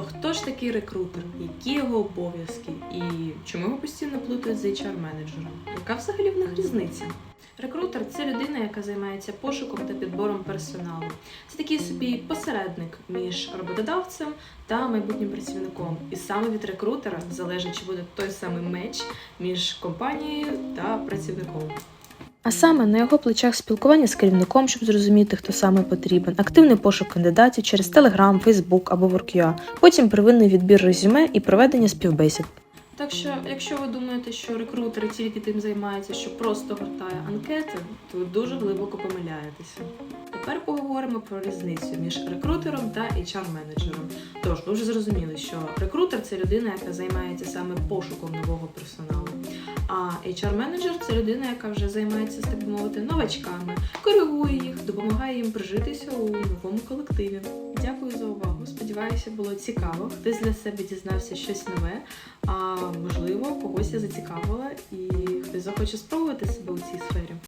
То хто ж такий рекрутер? Які його обов'язки? І чому його постійно плутають з HR-менеджером? Яка взагалі в них різниця? Рекрутер це людина, яка займається пошуком та підбором персоналу. Це такий собі посередник між роботодавцем та майбутнім працівником. І саме від рекрутера залежить, чи буде той самий меч між компанією та працівником. А саме на його плечах спілкування з керівником, щоб зрозуміти, хто саме потрібен, активний пошук кандидатів через Telegram, Facebook або Work.ua, потім первинний відбір резюме і проведення співбесід. Так що, якщо ви думаєте, що рекрутери тільки тим займаються, що просто гортає анкети, то ви дуже глибоко помиляєтеся. Тепер поговоримо про різницю між рекрутером та HR-менеджером. Тож, ви вже зрозуміли, що рекрутер це людина, яка займається саме пошуком нового персоналу. А HR-менеджер це людина, яка вже займається, так мовити, новачками, коригує їх, допомагає їм прижитися у новому колективі. Дякую за увагу. Сподіваюся, було цікаво. Хтось для себе дізнався щось нове, а можливо, когось я зацікавила і хтось захоче спробувати себе у цій сфері.